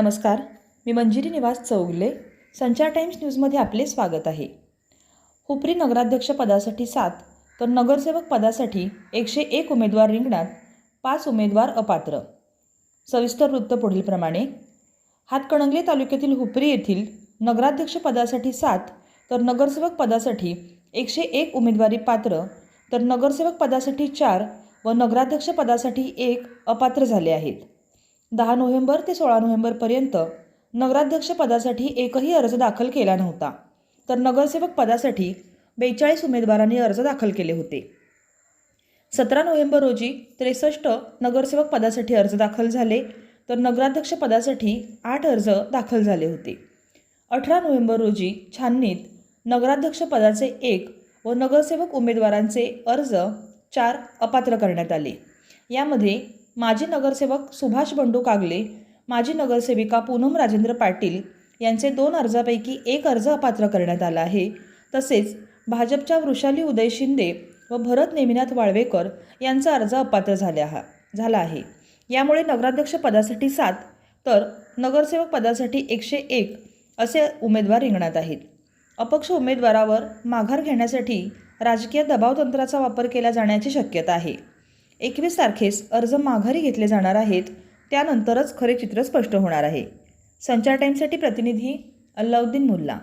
नमस्कार. मी मंजिरी निवास चौगले संचार टाइम्स न्यूजमध्ये आपले स्वागत आहे. हुपरी नगराध्यक्ष पदासाठी सात तर नगरसेवक पदासाठी एकशे एक उमेदवार रिंगणात पाच उमेदवार अपात्र. सविस्तर वृत्त पुढीलप्रमाणे हातकणंगले तालुक्यातील हुपरी येथील नगराध्यक्ष पदासाठी सात तर नगरसेवक पदासाठी एकशे एक उमेदवारी पात्र तर नगरसेवक पदासाठी चार व नगराध्यक्ष पदासाठी एक अपात्र झाले आहेत. दहा नोव्हेंबर ते सोळा नोव्हेंबरपर्यंत नगराध्यक्ष पदासाठी एकही अर्ज दाखल केला नव्हता. तर नगरसेवक पदासाठी बेचाळीस उमेदवारांनी अर्ज दाखल केले होते. सतरा नोव्हेंबर रोजी त्रेसष्ट नगरसेवक पदासाठी अर्ज दाखल झाले तर नगराध्यक्ष पदासाठी आठ अर्ज दाखल झाले होते. अठरा नोव्हेंबर रोजी छाननीत नगराध्यक्ष पदाचे एक व नगरसेवक उमेदवारांचे अर्ज चार अपात्र करण्यात आले. यामध्ये माजी नगरसेवक सुभाष बंडू कागले माजी नगरसेविका पूनम राजेंद्र पाटील यांचे दोन अर्जापैकी एक अर्ज अपात्र करण्यात आला आहे. तसेच भाजपच्या वृषाली उदय शिंदे व भरत नेमिनाथ वाळवेकर यांचा अर्ज अपात्र झाल्या हा झाला आहे. यामुळे नगराध्यक्ष पदासाठी सात तर नगरसेवक पदासाठी एकशे एक असे उमेदवार रिंगणात आहेत. अपक्ष उमेदवारावर माघार घेण्यासाठी राजकीय दबावतंत्राचा वापर केला जाण्याची शक्यता आहे. एकवीस तारखेस अर्ज माघारी घेतले जाणार आहेत. त्यानंतरच खरे चित्र स्पष्ट होणार आहे. संचार टाईमसाठी प्रतिनिधी अल्लाउद्दीन मुल्ला.